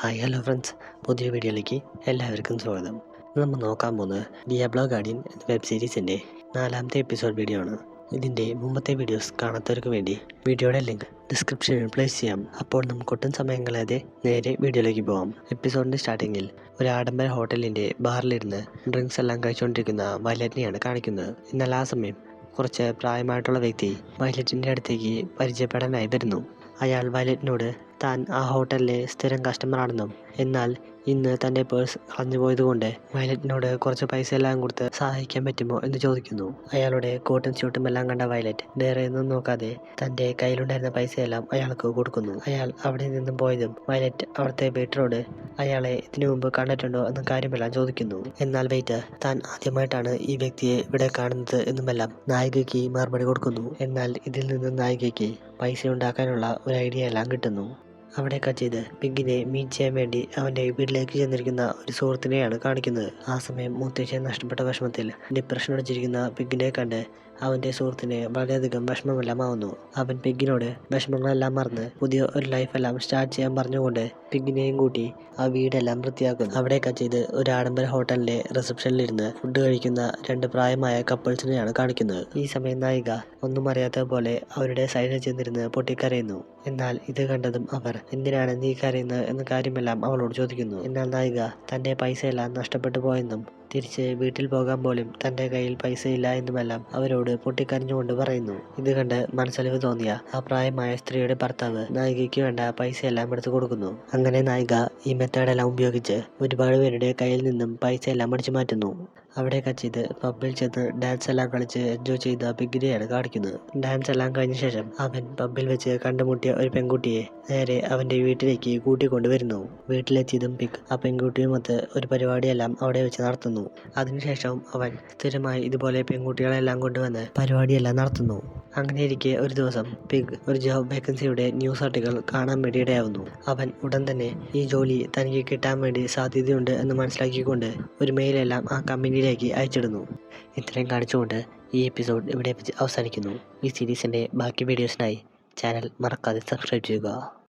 Hi hello friends. പുതിയ വീഡിയോയിലേക്ക് എല്ലാവർക്കും സ്വാഗതം. ഇന്ന് നമ്മൾ നോക്കാൻ പോകുന്നത് ഡിയാബ്ലോ ഗാർഡിയൻ വെബ് സീരീസിന്റെ നാലാമത്തെ എപ്പിസോഡ് വീഡിയോ ആണ്. ഇതിന്റെ മുമ്പത്തെ വീഡിയോസ് കാണാത്തവർക്ക് വേണ്ടി വീഡിയോയുടെ ലിങ്ക് ഡിസ്ക്രിപ്ഷനിൽ പ്ലേസ് ചെയ്യാം. അപ്പോൾ നമുക്ക് ഒട്ടും സമയം കളയാതെ നേരെ വീഡിയോയിലേക്ക് പോകാം എപ്പിസോഡിന്റെ സ്റ്റാർട്ടിങ്ങിൽ ഒരു ആഡംബര ഹോട്ടലിന്റെ ബാറിലിരുന്ന് ഡ്രിങ്ക്സ് എല്ലാം കഴിച്ചുകൊണ്ടിരിക്കുന്ന വയലറ്റിനെയാണ് കാണിക്കുന്നത്. എന്നാൽ ആ സമയം കുറച്ച് പ്രായമായിട്ടുള്ള വ്യക്തി വയലറ്റിന്റെ അടുത്തേക്ക് പരിചയപ്പെടാനായി വരുന്നു. അയാൾ വയലറ്റിനോട് താൻ ആ ഹോട്ടലിലെ സ്ഥിരം കസ്റ്റമറാണെന്നും എന്നാൽ ഇന്ന് തന്റെ പേഴ്സ് കളഞ്ഞു പോയതുകൊണ്ട് വയലറ്റിനോട് കുറച്ച് പൈസ എല്ലാം കൊടുത്ത് സഹായിക്കാൻ പറ്റുമോ എന്ന് ചോദിക്കുന്നു. അയാളുടെ കോട്ടും സ്യൂട്ടും എല്ലാം കണ്ട വയലറ്റ് വേറെ ഒന്നും നോക്കാതെ തന്റെ കയ്യിലുണ്ടായിരുന്ന പൈസയെല്ലാം അയാൾക്ക് കൊടുക്കുന്നു. അയാൾ അവിടെ നിന്നും പോയതും വയലറ്റ് അവിടുത്തെ വെയിറ്ററോട് അയാളെ ഇതിനു മുമ്പ് കണ്ടിട്ടുണ്ടോ എന്ന കാര്യമെല്ലാം ചോദിക്കുന്നു. എന്നാൽ വെയിറ്റർ താൻ ആദ്യമായിട്ടാണ് ഈ വ്യക്തിയെ ഇവിടെ കാണുന്നത് എന്നുമെല്ലാം നായികയ്ക്ക് മറുപടി കൊടുക്കുന്നു. എന്നാൽ ഇതിൽ നിന്ന് നായികയ്ക്ക് പൈസ ഉണ്ടാക്കാനുള്ള ഒരു ഐഡിയ എല്ലാം കിട്ടുന്നു. അവിടെ ചെയ്ത് പിഗിനെ മീറ്റ് ചെയ്യാൻ വേണ്ടി അവന്റെ വീട്ടിലേക്ക് ചെന്നിരിക്കുന്ന ഒരു സുഹൃത്തിനെയാണ് കാണിക്കുന്നത്. ആ സമയം മുത്തേശ്ശൻ നഷ്ടപ്പെട്ട വിഷമത്തിൽ ഡിപ്രഷൻ അടിച്ചിരിക്കുന്ന പിഗിനെ കണ്ട് അവന്റെ സുഹൃത്തിന് വളരെയധികം വിഷമമെല്ലാം ആവുന്നു അവൻ പിഗിനോട് വിഷമങ്ങളെല്ലാം മറന്ന് പുതിയ ഒരു ലൈഫെല്ലാം സ്റ്റാർട്ട് ചെയ്യാൻ പറഞ്ഞുകൊണ്ട് പിഗിനെയും കൂട്ടി ആ വീടെല്ലാം വൃത്തിയാക്കുന്നു. അവിടെയൊക്കെ ചെയ്ത് ഒരു ആഡംബര ഹോട്ടലിന്റെ റിസപ്ഷനിലിരുന്ന് ഫുഡ് കഴിക്കുന്ന രണ്ട് പ്രായമായ കപ്പിൾസിനെയാണ് കാണിക്കുന്നത്. ഈ സമയം നായിക ഒന്നും അറിയാത്ത പോലെ അവരുടെ സൈഡിൽ ചെന്നിരുന്ന് പൊട്ടിക്കരയുന്നു. എന്നാൽ ഇത് കണ്ടതും അവർ എന്തിനാണ് നീ കരയുന്നത്? എന്ന കാര്യമെല്ലാം അവളോട് ചോദിക്കുന്നു. എന്നാൽ നായിക തന്റെ പൈസയെല്ലാം നഷ്ടപ്പെട്ടു പോയെന്നും തിരിച്ച് വീട്ടിൽ പോകാൻ പോലും തന്റെ കയ്യിൽ പൈസയില്ല എന്നുമെല്ലാം അവരോട് പൊട്ടിക്കരഞ്ഞുകൊണ്ട് പറയുന്നു. ഇത് കണ്ട് മനസ്സലിവ് തോന്നിയ ആ പ്രായമായ സ്ത്രീയുടെ ഭർത്താവ് നായികയ്ക്ക് വേണ്ട പൈസയെല്ലാം എടുത്തു കൊടുക്കുന്നു. അങ്ങനെ നായിക ഈ മെത്തേഡെല്ലാം ഉപയോഗിച്ച് ഒരുപാട് പേരുടെ കയ്യിൽ നിന്നും പൈസയെല്ലാം അടിച്ചു മാറ്റുന്നു. അവിടെ കച്ചിത് പബ്ബിൽ ചെന്ന് ഡാൻസ് എല്ലാം കളിച്ച് എൻജോയ് ചെയ്ത ബിഗ്രിയാണ് കാണിക്കുന്നത്. ഡാൻസ് എല്ലാം കഴിഞ്ഞ ശേഷം അവൻ പബ്ബിൽ വെച്ച് കണ്ടുമുട്ടിയ ഒരു പെൺകുട്ടിയെ നേരെ അവന്റെ വീട്ടിലേക്ക് കൂട്ടിക്കൊണ്ടുവരുന്നു. വീട്ടിലെത്തിയതും പിക് ആ പെൺകുട്ടിയുമൊത്ത് ഒരു പരിപാടിയെല്ലാം അവിടെ വെച്ച് നടത്തുന്നു. അതിനുശേഷം അവൻ സ്ഥിരമായി ഇതുപോലെ പെൺകുട്ടികളെല്ലാം കൊണ്ടുവന്ന് പരിപാടിയെല്ലാം നടത്തുന്നു. അങ്ങനെ ഇരിക്കെ ഒരു ദിവസം പിഗ് ഒരു ജോബ് വേക്കൻസിയുടെ ന്യൂസ് ആർട്ടിക്കൽ കാണാൻ വേണ്ടി ഇടയാവുന്നു അവൻ ഉടൻ തന്നെ ഈ ജോലി തനിക്ക് കിട്ടാൻ വേണ്ടി സാധ്യതയുണ്ട് എന്ന് മനസ്സിലാക്കിക്കൊണ്ട് ഒരു മെയിലെല്ലാം ആ കമ്പനിയിലേക്ക് അയച്ചിടുന്നു. ഇത്രയും കാണിച്ചുകൊണ്ട് ഈ എപ്പിസോഡ് ഇവിടെ അവസാനിക്കുന്നു. ഈ സീരീസിന്റെ ബാക്കി വീഡിയോസിനായി ചാനൽ മറക്കാതെ സബ്സ്ക്രൈബ് ചെയ്യുക.